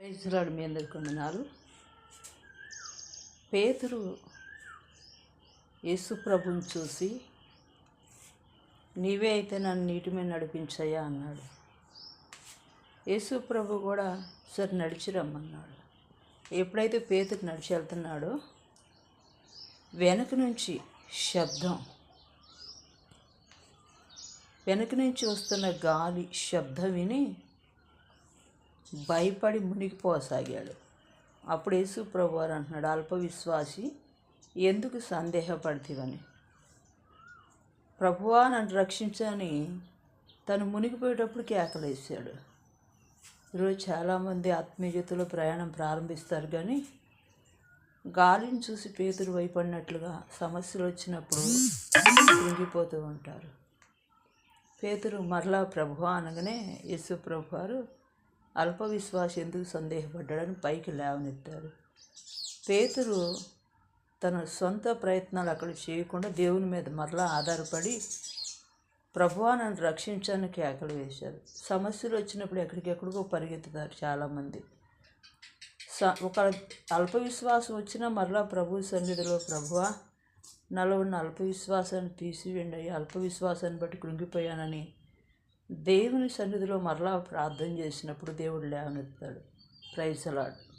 ప్రైజ్లాడు మీ అందరికీ వందనాలు. పేతురు యేసుప్రభుని చూసి నీవే అయితే నన్ను నీటి మీద నడిపించయ్యా అన్నాడు. యేసుప్రభు కూడా సరే నడిచి రమ్మన్నాడు. ఎప్పుడైతే పేతురు నడిచి వెళ్తున్నాడో వెనక నుంచి శబ్దం వెనక నుంచి వస్తున్న గాలి శబ్దం విని భయపడి మునిగిపోసాగాడు. అప్పుడు యేసు ప్రభువారు అంటున్నాడు అల్ప విశ్వాసి ఎందుకు సందేహపడుతుందని ప్రభువా నన్ను రక్షించని తను మునిగిపోయేటప్పుడు కేకలేసాడు ఈరోజు చాలామంది ఆత్మీయతలో ప్రయాణం ప్రారంభిస్తారు కానీ గాలిని చూసి పేతురు భయపడినట్లుగా సమస్యలు వచ్చినప్పుడు కృంగిపోతూ ఉంటారు. పేతురు మరలా ప్రభు అనగానే యేసు ప్రభు వారు అల్ప విశ్వాసం ఎందుకు సందేహపడ్డాడని పైకి లేవనెత్తాడు పేతురు తన సొంత ప్రయత్నాలు అక్కడ చేయకుండా దేవుని మీద మరలా ఆధారపడి ప్రభువా నన్ను రక్షించడానికి కేకలు వేశారు? సమస్యలు వచ్చినప్పుడు ఎక్కడికెక్కడికో పరిగెత్తుతారు చాలామంది. స ఒక అల్ప విశ్వాసం వచ్చినా మరలా ప్రభు సన్నిధిలో ప్రభువా నాలో ఉన్న అల్ప విశ్వాసాన్ని తీసివేయండి. అల్పవిశ్వాసాన్ని అల్ప విశ్వాసాన్ని బట్టి కృంగిపోయానని దేవుని సన్నిధిలో మరలా ప్రార్థన చేసినప్పుడు దేవుడు లేవనెత్తాడు. ప్రైజ్ అలాడ్